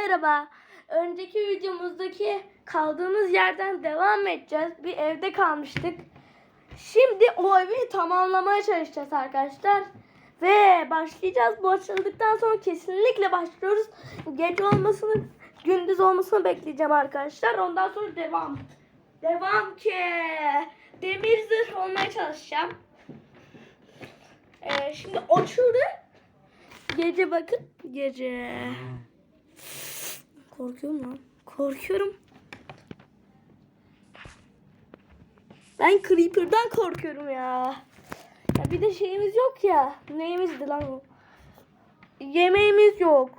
Merhaba. Önceki videomuzdaki kaldığımız yerden devam edeceğiz. Bir evde kalmıştık. Şimdi o evi tamamlamaya çalışacağız arkadaşlar. Ve başlayacağız. Bu açıldıktan sonra kesinlikle başlıyoruz. Gece olmasını, gündüz olmasını bekleyeceğim arkadaşlar. Ondan sonra devam. Devam ki. Demir zırh olmaya çalışacağım. Ee, şimdi açıldı. Gece bakın. Gece. Korkuyorum lan. Korkuyorum. Ben Creeper'dan korkuyorum ya. Ya bir de şeyimiz yok ya. Neyimizdi lan o? Yemeğimiz yok.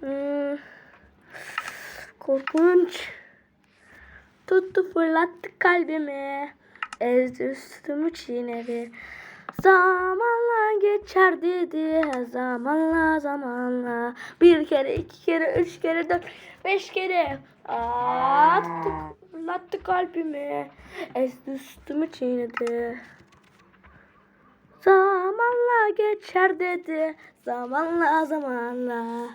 Hmm. Korkunç. Tuttu fırlattı kalbimi. Ezdi üstümü çiğnedi. Zamanla geçer dedi. Zamanla zamanla. Bir kere, iki kere, üç kere, dört, beş kere. Aa, tuttu kalbimi. Ezdi üstümü çiğnedi. Zamanla geçer dedi. Zamanla zamanla.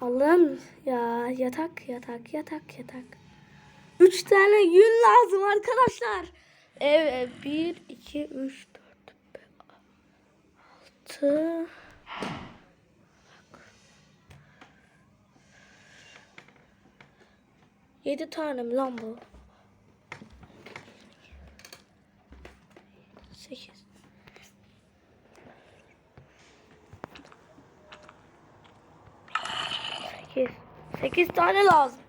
Allah'ım ya yatak yatak yatak yatak. Üç tane yün lazım arkadaşlar. Evet bir iki üç dört beş altı. Yedi tane mi lan bu? Sekiz. Sekiz. Sekiz tane lazım.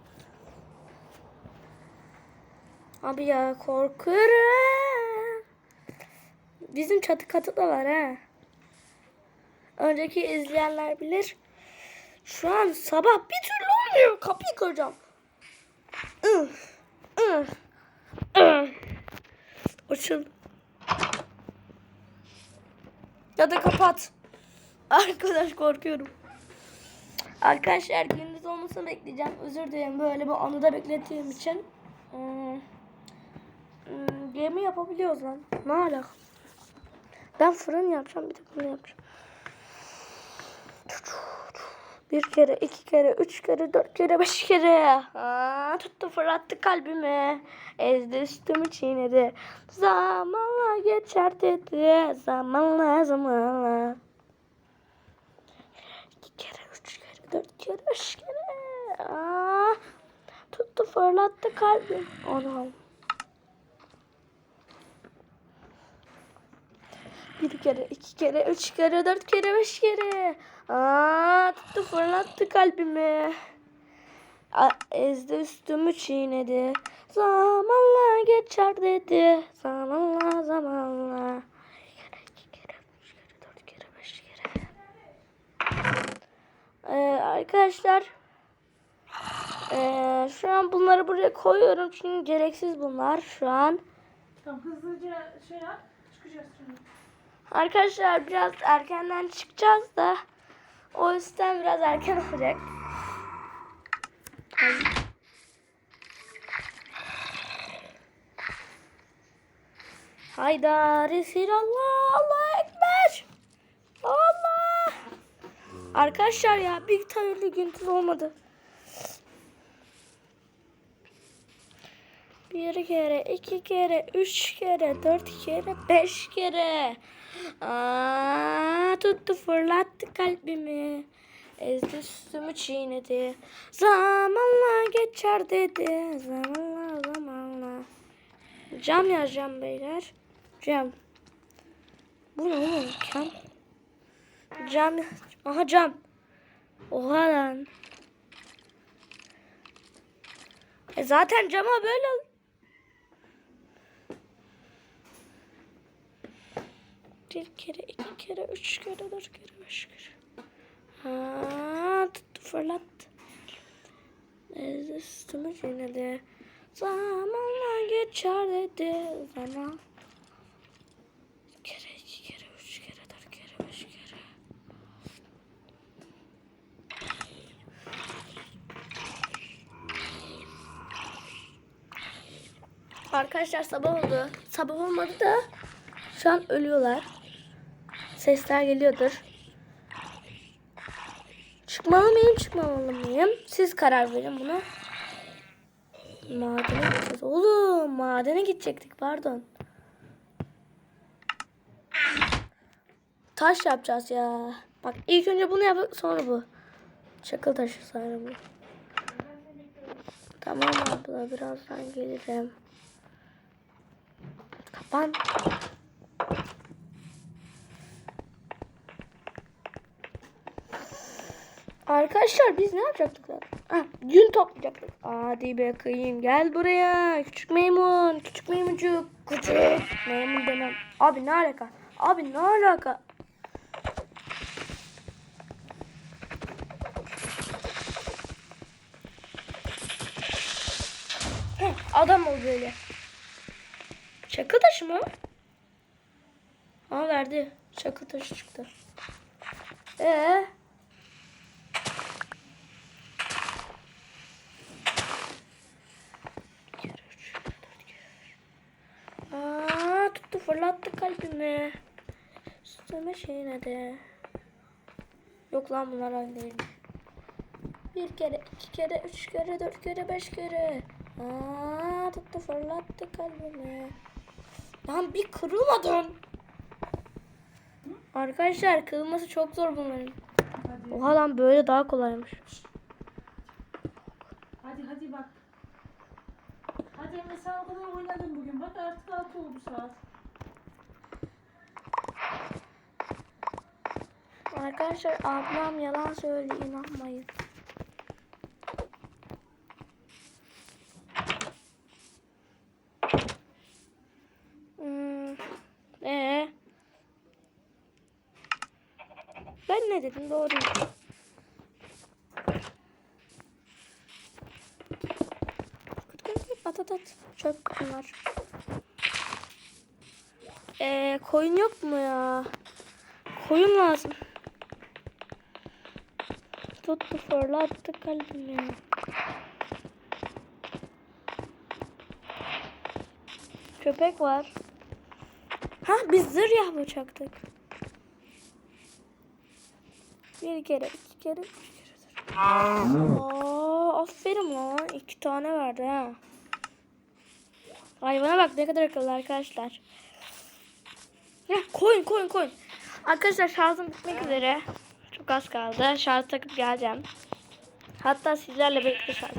Abi ya korkuyorum. Bizim çatı katı da var ha. Önceki izleyenler bilir. Şu an sabah bir türlü olmuyor. Kapıyı kıracağım. Açıl. Ya da kapat. Arkadaş korkuyorum. Arkadaşlar gündüz olmasını bekleyeceğim. Özür dilerim böyle bir anıda beklettiğim için. Hmm. Hmm, gemi yapabiliyoruz lan. Ne alaka? Ben fırın yapacağım bir de bunu yapacağım. Bir kere, iki kere, üç kere, dört kere, beş kere. Aa, tuttu fırlattı kalbimi. Ezdi üstümü çiğnedi. Zamanla geçer dedi. Zamanla zamanla. İki kere, üç kere, dört kere, beş kere. Aa, tuttu fırlattı kalbim. Anam. Bir kere, iki kere, üç kere, dört kere, beş kere. Aa, tuttu fırlattı kalbimi. A- ezdi üstümü çiğnedi. Zamanla geçer dedi. Zamanla zamanla. Ee, arkadaşlar. Ee, şu an bunları buraya koyuyorum çünkü gereksiz bunlar şu an. Tamam hızlıca şey yap. Çıkacağız şimdi. Arkadaşlar biraz erkenden çıkacağız da o yüzden biraz erken olacak. Haydar Allah Allah ekber. Allah. Arkadaşlar ya bir tane gündüz olmadı. Bir kere, iki kere, üç kere, dört kere, beş kere. Aa, tuttu fırlattı kalbimi. Ezdi üstümü çiğnedi. Zamanla geçer dedi. Zamanla zamanla. Cam yazacağım beyler. Cam. Bu ne oğlum? Cam. Cam. Aha cam. Oha lan. E zaten cama böyle Bir kere, iki kere, üç kere, dört kere, beş kere. Ha, tuttu fırlattı. Ezdi üstümü çiğnedi. Zamanla geçer dedi. Zaman. Bir kere, iki kere, üç kere, dört kere, beş kere. Arkadaşlar sabah oldu. Sabah olmadı da şu an ölüyorlar. Sesler geliyordur. Çıkmalı mıyım çıkmamalı mıyım? Siz karar verin buna. Madene gideceğiz. Oğlum madene gidecektik pardon. Taş yapacağız ya. Bak ilk önce bunu yapıp sonra bu. Çakıl taşı sonra bu. Tamam abla birazdan gelirim. Kapan. Arkadaşlar biz ne yapacaktık lan? Ha, yün toplayacaktık. Hadi bakayım gel buraya. Küçük maymun. Küçük maymuncuk. Küçük maymun demem. Abi ne alaka? Abi ne alaka? Adam ol böyle. Çakıl taşı mı? Ha verdi. Çakıl taşı çıktı. Ee? Aa, tuttu fırlattı kalbimi. Üstüme şey ne de. Yok lan bunlar aynı değil. Bir kere, iki kere, üç kere, dört kere, beş kere. Aa, tuttu fırlattı kalbimi. Lan bir kırılmadın. Arkadaşlar kırılması çok zor bunların. Hadi. Oha lan böyle daha kolaymış. Hadi hadi bak. Emre sen o kadar oynadın bugün. Bak artık altı oldu saat. Arkadaşlar ablam yalan söylüyor inanmayın. Hmm. Ee? Ben ne dedim doğru. At at. Çöp bunlar. Ee, koyun yok mu ya? Koyun lazım. Tuttu fırlattı kalbimi. Köpek var. Ha biz zır ya bıçaktık. Bir kere, iki kere, üç kere. Aa, aferin lan. İki tane verdi ha. Hayvana bak ne kadar akıllı arkadaşlar. Ya koyun koyun koyun. Arkadaşlar şarjım bitmek üzere. Çok az kaldı. Şarj takıp geleceğim. Hatta sizlerle birlikte şarj.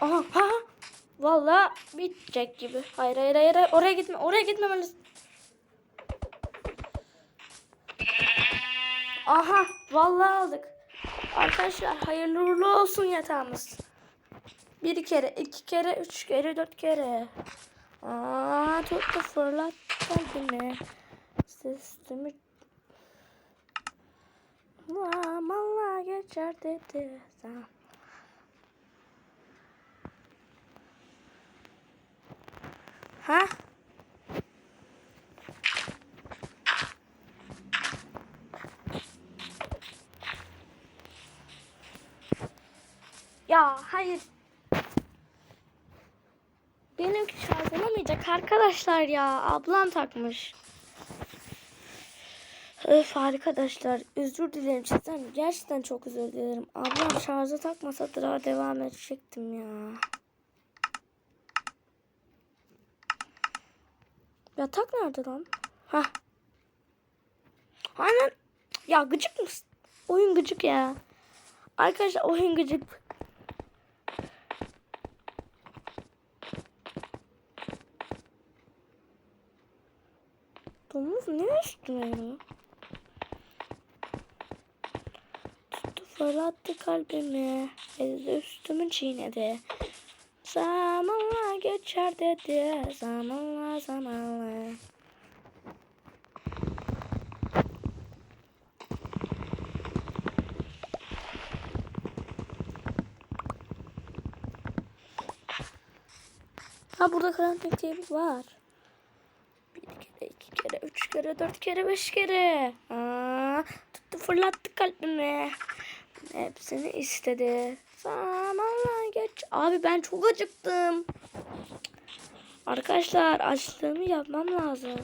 Aha ha. Vallahi bitecek gibi. Hayır hayır hayır. Oraya gitme. Oraya gitmemelisin. Aha vallahi aldık. Arkadaşlar hayırlı uğurlu olsun yatağımız. Bir kere, iki kere, üç kere, dört kere. Aa, tuttu fırlat kalbimi. Sesimi Zamanla geçer dedi. Zaman. Ha? Ya hayır. Benimki şarj olamayacak arkadaşlar ya. Ablam takmış. Öf arkadaşlar özür dilerim sizden. Gerçekten çok özür dilerim. Ablam şarja takmasa daha devam edecektim ya. Yatak nerede lan? Hah. Aynen. Ya gıcık mısın? Oyun gıcık ya. Arkadaşlar oyun gıcık. Üstüne ya? Tuttu fırlattı kalbimi. Ezdi üstümü çiğnedi. Zamanla geçer dedi. Zamanla zamanla. Ha burada karanlık diye bir var. Kere, üç kere, dört kere, beş kere. Aa, tuttu fırlattı kalbimi. Hepsini istedi. Zamanla geç. Abi ben çok acıktım. Arkadaşlar açlığımı yapmam lazım.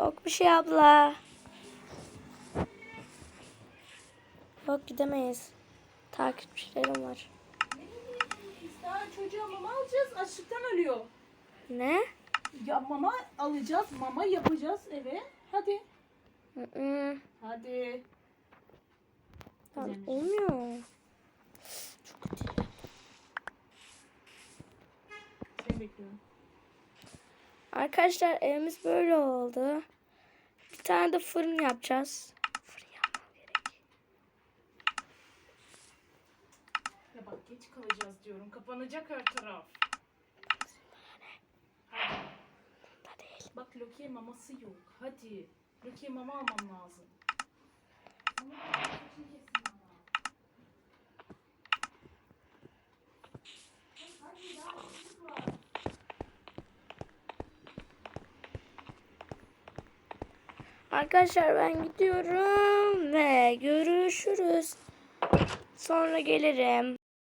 Yok bir şey abla. Yok gidemeyiz. Takipçilerim var. Daha çocuğa mama alacağız. Açlıktan ölüyor. Ne? Ya mama alacağız. Mama yapacağız eve. Hadi. Hı hı. Hadi. Güzelmiş. olmuyor. Çok kötü. Seni bekliyorum. Arkadaşlar evimiz böyle oldu. Bir tane de fırın yapacağız. Fırın yapmam gerek. Ya bak geç kalacağız diyorum. Kapanacak her taraf. Hadi. Da değil. Bak Loki'ye maması yok. Hadi. Loki'ye mama almam lazım. Arkadaşlar ben gidiyorum ve görüşürüz. Sonra gelirim.